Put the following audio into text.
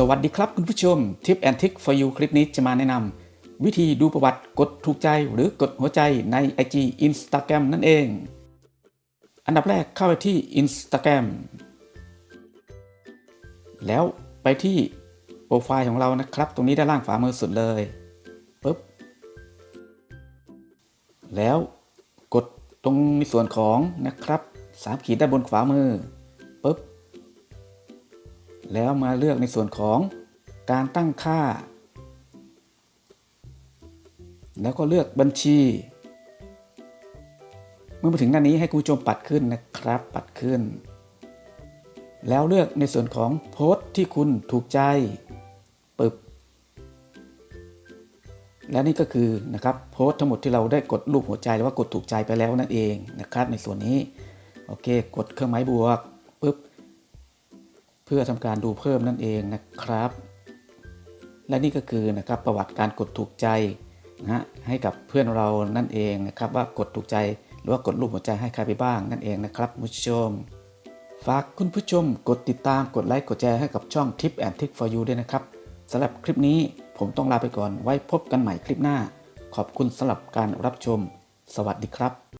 สวัสดีครับคุณผู้ชม Tip and Trick for you คลิปนี้จะมาแนะนำวิธีดูประวัติกดถูกใจหรือกดหัวใจใน IG Instagram นั่นเอง อันดับแรกเข้าไปที่ Instagram แล้วไปที่โปรไฟล์ของเรานะครับ ตรงนี้ด้านล่างขวามือสุดเลยปุ๊บแล้วกดตรงในส่วนของนะครับสามขีดด้านบนขวามือปุ๊บ แล้วมาเลือกในส่วนของการตั้งค่า แล้วก็เลือกบัญชี เมื่อมาถึงหน้านี้ให้คุณผู้ชมปัดขึ้นนะครับ ปัดขึ้น แล้วเลือกในส่วนของโพสต์ที่คุณถูกใจปึบ และนี่ก็คือนะครับโพสต์ทั้งหมดที่เราได้กดรูปหัวใจหรือว่ากดถูกใจไปแล้วนั่นเองนะครับ ในส่วนนี้ โอเค กดเครื่องหมายบวกปึ๊บ เพื่อทำการดูเพิ่มนั่นเองนะครับ และนี่ก็คือนะครับประวัติการกดถูกใจนะฮะให้กับเพื่อนเรานั่นเองนะครับ ว่ากดถูกใจหรือว่ากดรูปหัวใจให้ใครไปบ้างนั่นเองนะครับผู้ชม ฝากคุณผู้ชมกดติดตามกดไลค์กดแชร์ให้กับช่อง Tip and Trick for you ด้วยนะครับสำหรับคลิปนี้ผมต้องลาไปก่อนไว้พบกันใหม่คลิปหน้า ขอบคุณสำหรับการรับชม สวัสดีครับ